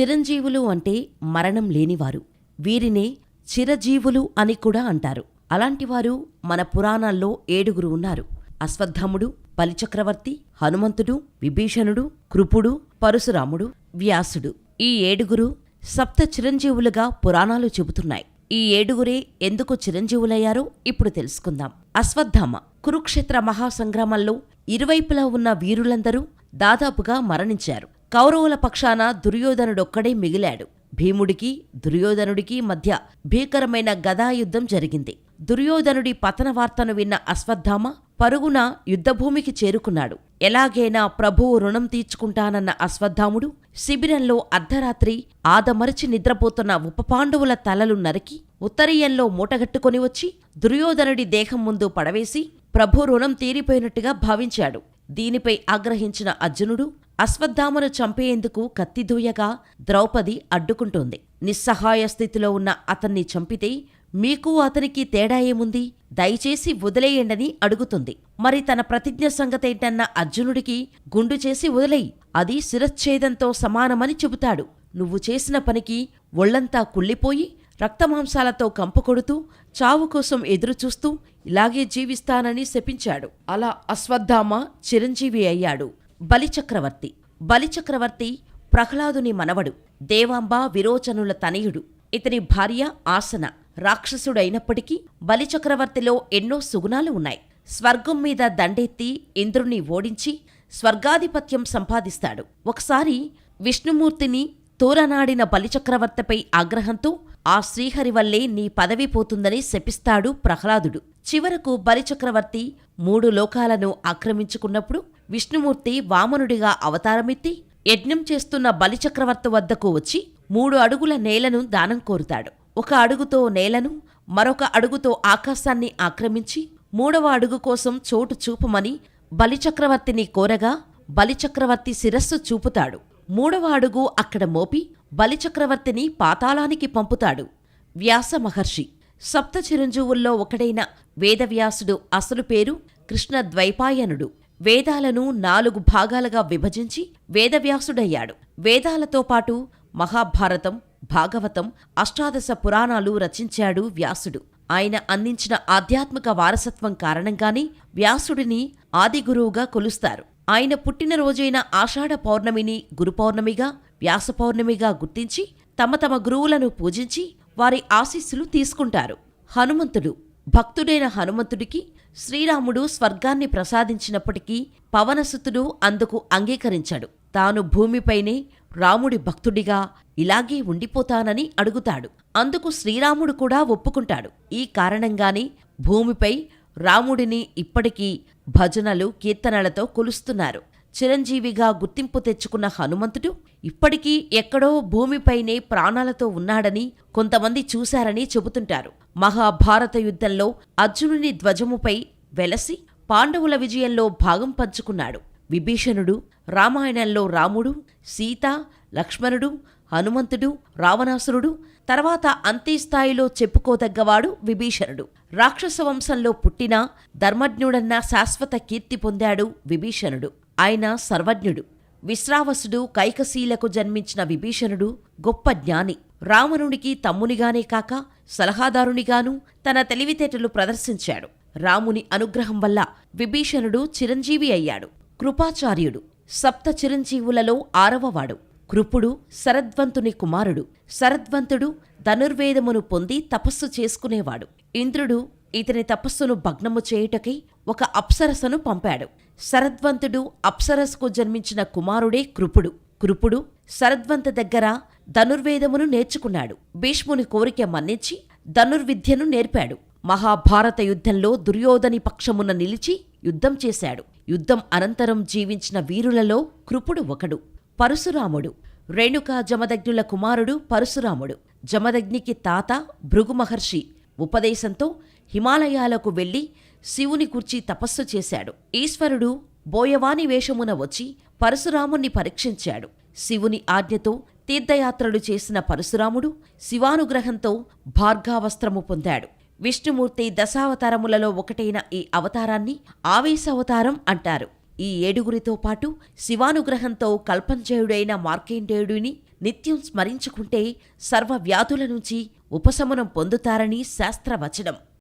చిరంజీవులు అంటే మరణం లేనివారు. వీరినే చిరజీవులు అని కూడా అంటారు. అలాంటివారు మన పురాణాల్లో ఏడుగురు ఉన్నారు. అశ్వత్థముడు బలిచక్రవర్తి హనుమంతుడు విభీషణుడు కృపుడు పరశురాముడు వ్యాసుడు. ఈ ఏడుగురు సప్త చిరంజీవులుగా పురాణాలు చెబుతున్నాయి. ఈ ఏడుగురే ఎందుకు చిరంజీవులయ్యారో ఇప్పుడు తెలుసుకుందాం. అశ్వత్థామ కురుక్షేత్ర మహాసంగ్రామంలో ఇరువైపులా ఉన్న వీరులందరూ దాదాపుగా మరణించారు. కౌరవుల పక్షాన దుర్యోధనుడొక్కడే మిగిలాడు. భీముడికి దుర్యోధనుడికి మధ్య భీకరమైన గదాయుద్ధం జరిగింది. దుర్యోధనుడి పతన వార్తను విన్న అశ్వత్థామ పరుగున యుద్ధభూమికి చేరుకున్నాడు. ఎలాగైనా ప్రభువు రుణం తీర్చుకుంటానన్న అశ్వత్థాముడు శిబిరంలో అర్ధరాత్రి ఆదమరచి నిద్రపోతున్న ఉపపాండవుల తలలు నరికి ఉత్తరీయంలో మూటగట్టుకొని వచ్చి దుర్యోధనుడి దేహం ముందు పడవేసి ప్రభు రుణం తీరిపోయినట్టుగా భావించాడు. దీనిపై ఆగ్రహించిన అర్జునుడు అశ్వత్థామను చంపేందుకు కత్తిదూయగా ద్రౌపది అడ్డుకుంటోంది. నిస్సహాయ స్థితిలో ఉన్న అతన్ని చంపితే మీకు అతనికి తేడా ఏముంది? దయచేసి వదిలేయండని అడుగుతుంది. మరి తన ప్రతిజ్ఞ సంగతేంటన్న అర్జునుడికి గుండు చేసి వదిలేయి. అది శిరచ్ఛేదంతో సమానమని చెబుతాడు. నువ్వు చేసిన పనికి ఒళ్ళంతా కుళ్ళిపోయి రక్తమాంసాలతో కంపుకొడుతూ చావు కోసం ఎదురుచూస్తూ ఇలాగే జీవిస్తానని శపించాడు. అలా అశ్వత్థామ చిరంజీవి అయ్యాడు. బలిచక్రవర్తి. బలిచక్రవర్తి ప్రహ్లాదుని మనవడు దేవాంబ విరోచనుల తనయుడు. ఇతని భార్య ఆసన రాక్షసుడైనప్పటికీ బలిచక్రవర్తిలో ఎన్నో సుగుణాలు ఉన్నాయి. స్వర్గం మీద దండెత్తి ఇంద్రుణ్ణి ఓడించి స్వర్గాధిపత్యం సంపాదిస్తాడు. ఒకసారి విష్ణుమూర్తిని తూరనాడిన బలిచక్రవర్తిపై ఆగ్రహంతో ఆ శ్రీహరి వల్లే నీ పదవి పోతుందని శపిస్తాడు ప్రహ్లాదుడు. చివరకు బలిచక్రవర్తి మూడు లోకాలను ఆక్రమించుకున్నప్పుడు విష్ణుమూర్తి వామనుడిగా అవతారమెత్తి యజ్ఞం చేస్తున్న బలిచక్రవర్తి వద్దకు వచ్చి మూడు అడుగుల నేలను దానం కోరుతాడు. ఒక అడుగుతో నేలను మరొక అడుగుతో ఆకాశాన్ని ఆక్రమించి మూడవ అడుగు కోసం చోటు చూపమని బలిచక్రవర్తిని కోరగా బలిచక్రవర్తి శిరస్సు చూపుతాడు. మూడవ అడుగు అక్కడ మోపి బలిచక్రవర్తిని పాతాళానికి పంపుతాడు. వ్యాస మహర్షి సప్త చిరంజీవుల్లో ఒకడైన వేదవ్యాసుడు అసలు పేరు కృష్ణ ద్వైపాయనుడు వేదాలను నాలుగు భాగాలుగా విభజించి వేదవ్యాసుడయ్యాడు. వేదాలతో పాటు మహాభారతం భాగవతం అష్టాదశ పురాణాలు రచించాడు వ్యాసుడు. ఆయన అందించిన ఆధ్యాత్మిక వారసత్వం కారణంగానే వ్యాసుడిని ఆదిగురువుగా కొలుస్తారు. ఆయన పుట్టినరోజైన ఆషాఢ పౌర్ణమిని గురుపౌర్ణమిగా వ్యాసపౌర్ణమిగా వ్యాస పౌర్ణమిగా గుర్తించి తమ తమ గురువులను పూజించి వారి ఆశీస్సులు తీసుకుంటారు. హనుమంతుడు భక్తుడైన హనుమంతుడికి శ్రీరాముడు స్వర్గాన్ని ప్రసాదించినప్పటికీ పవనసుతుడు అందుకు అంగీకరించాడు. తాను భూమిపైనే రాముడి భక్తుడిగా ఇలాగే ఉండిపోతానని అడుగుతాడు. అందుకు శ్రీరాముడు కూడా ఒప్పుకుంటాడు. ఈ కారణంగానే భూమిపై రాముడిని ఇప్పటికీ భజనలు కీర్తనలతో కొలుస్తున్నారు. చిరంజీవిగా గుర్తింపు తెచ్చుకున్న హనుమంతుడు ఇప్పటికీ ఎక్కడో భూమిపైనే ప్రాణాలతో ఉన్నాడని కొంతమంది చూశారని చెబుతుంటారు. మహాభారత యుద్ధంలో అర్జునుని ధ్వజముపై వెలసి పాండవుల విజయంలో భాగం పంచుకున్నాడు. విభీషణుడు రామాయణంలో రాముడు సీత లక్ష్మణుడు హనుమంతుడు రావణాసురుడు తర్వాత అంత్యస్థాయిలో చెప్పుకోదగ్గవాడు విభీషణుడు. రాక్షస వంశంలో పుట్టిన ధర్మజ్ఞుడన్న శాశ్వత కీర్తి పొందాడు విభీషణుడు. ఆయన సర్వజ్ఞుడు. విశ్రావసుడు కైకశీలకు జన్మించిన విభీషణుడు గొప్ప జ్ఞాని. రావణునికి తమ్మునిగానే కాక సలహాదారునిగాను తన తెలివితేటలు ప్రదర్శించాడు. రాముని అనుగ్రహం వల్ల విభీషణుడు చిరంజీవి అయ్యాడు. కృపాచార్యుడు సప్త చిరంజీవులలో ఆరవవాడు. కృపుడు శరద్వంతుని కుమారుడు. శరద్వంతుడు ధనుర్వేదమును పొంది తపస్సు చేసుకునేవాడు. ఇంద్రుడు ఇతని తపస్సును భగ్నము చేయుటకై ఒక అప్సరసను పంపాడు. శరద్వంతుడు అప్సరస్కు జన్మించిన కుమారుడే కృపుడు. కృపుడు శరద్వంత దగ్గర ధనుర్వేదమును నేర్చుకున్నాడు. భీష్ముని కోరిక మన్నించి ధనుర్విద్యను నేర్పాడు. మహాభారత యుద్ధంలో దుర్యోధని పక్షమున నిలిచి యుద్ధం చేశాడు. యుద్ధం అనంతరం జీవించిన వీరులలో కృపుడు ఒకడు పరశురాముడు. రేణుకా జమదగ్నుల కుమారుడు పరశురాముడు. జమదగ్నికి తాత భృగు మహర్షి ఉపదేశంతో హిమాలయాలకు వెళ్ళి శివుని కూర్చి తపస్సు చేశాడు. ఈశ్వరుడు బోయవాని వేషమున వచ్చి పరశురాముణ్ణి పరీక్షించాడు. శివుని ఆజ్ఞతో తీర్థయాత్రలు చేసిన పరశురాముడు శివానుగ్రహంతో భార్గావస్త్రము పొందాడు. విష్ణుమూర్తి దశావతారములలో ఒకటైన ఈ అవతారాన్ని ఆవేశావతారం అంటారు. ఈ ఏడుగురితో పాటు శివానుగ్రహంతో కల్పంజయుడైన మార్కేండేయుడిని నిత్యం స్మరించుకుంటే సర్వ వ్యాధుల నుంచి ఉపశమనం పొందుతారని శాస్త్రవచనం.